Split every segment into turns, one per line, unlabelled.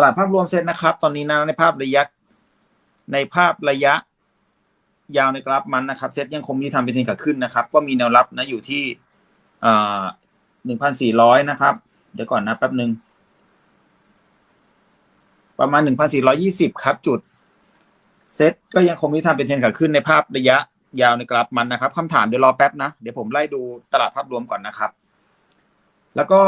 ตลาดภาพรวมเซ็ตนะครับ ตอนนี้นะในภาพระยะ ในภาพระยะ ยาวในกราฟมันนะครับเซ็ตยังคงมีทำเป็นเทรนขาขึ้นนะครับ ก็มีแนวรับนะอยู่ที่หนึ่งพันสี่ร้อยนะครับ เดี๋ยวก่อนนะแป๊บหนึ่งประมาณหนึ่งพันสี่ร้อยี่สิบครับ จุด เซ็ตก็ยังคงมีทำเป็นเทรนขาขึ้นในภาพระยะยาวในกราฟมันนะครับคำถามเดี๋ยวรอแป๊บนะ เดี๋ยวผมไล่ดูตลาดภาพรวมก่อนนะครับ แล้วก็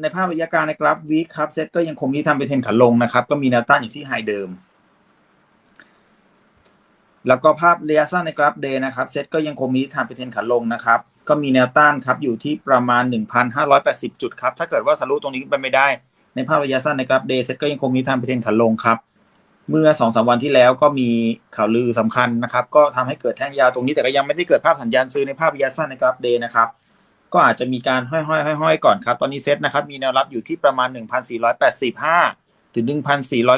ในภาพระยะกางในกราฟวีคครับเซ็ตก็ยังคงมีทำเป็นเทรนขาลงนะครับ ก็มีแนวต้านอยู่ที่ไฮเดิม แล้วก็ภาพระยะสั้นในกราฟเดย์นะครับเซ็ตก็ยังคงมีทิศทางเป็นเทรนขาลงนะครับ ก็มีแนวต้านครับอยู่ที่ประมาณ 1,580 จุดครับถ้าเกิดว่าทะลุตรงนี้ขึ้นไปไม่ได้ ในภาพระยะสั้นในกราฟเดย์เซ็ตก็ยังคงมีทิศทางเป็นเทรนขาลงครับเมื่อ2องสาวันที่แล้วก็มีข่าวลือสำคัญนะครับ ก็ทำให้เกิดแท่งยาวตรงนี้แต่ก็ยังไม่ได้เกิดภาพสัญญาณซื้อในภาพระยะสั้นในกราฟเดย์นะครับ ก็อาจจะมีการห้อยๆห้อยๆก่อนครับ ตอนนี้เซ็ตนะครับ มีแนวรับอยู่ที่ประมาณ 1,485 ถึง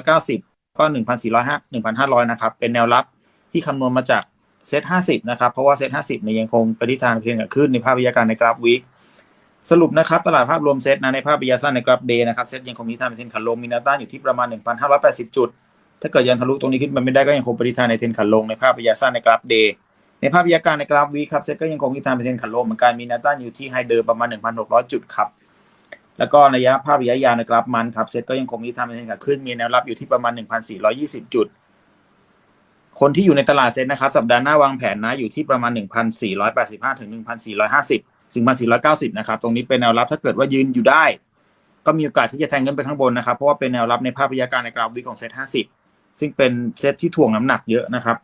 1,490 ก็ 1,405 1,500 นะครับ เป็นแนวรับที่คำนวณมาจากเซ็ต50 นะครับ เพราะว่าเซ็ต50เนี่ยยังคงไปทิศทางเพียงขึ้นในภาพวิทยาการในกราฟวีคสรุปนะครับ ตลาดภาพรวมเซ็ตนะในภาพระยะสั้นในกราฟเดย์นะครับเซ็ตยังคงมีทางเป็นเทนขาลงมีแนวต้านอยู่ที่ประมาณ 1,580 จุด ถ้าเกิดยังทะลุตรงนี้ขึ้นไปไม่ได้ก็ยังคงปทิทางในเทรนขาลงในภาพระยะสั้นในกราฟเดย์ ในภาพวิทยาการในกราฟวีครับเซ็ตก็ยังคงมีทางเป็นเทรนขันลงเหมือนกันมีแนวต้านอยู่ที่ไฮเดิมประมาณ 1,600 จุดครับแล้วก็ระยะภาพระยะยาวในกราฟมันครับเซ็ตก็ยังคงมีทางเป็นเทรนขาขึ้นมีแนวรับอยู่ที่ประมาณ 1,420 จุด คนที่อยู่ในตลาดเซ็ตนะครับสัปดาห์หน้าวางแผนนะอยู่ที่ประมาณ 1,485ถึง1,450ถึง1,490นะครับตรงนี้เป็นแนวรับถ้าเกิดว่ายืนอยู่ได้ ก็มีโอกาสที่จะแทงเงินไปข้างบนนะครับเพราะว่าเป็นแนวรับในภาพระยะการในกราฟวีของเซ็ต50ซึ่งเป็นเซ็ตที่ถ่วงน้ำหนักเยอะนะครับ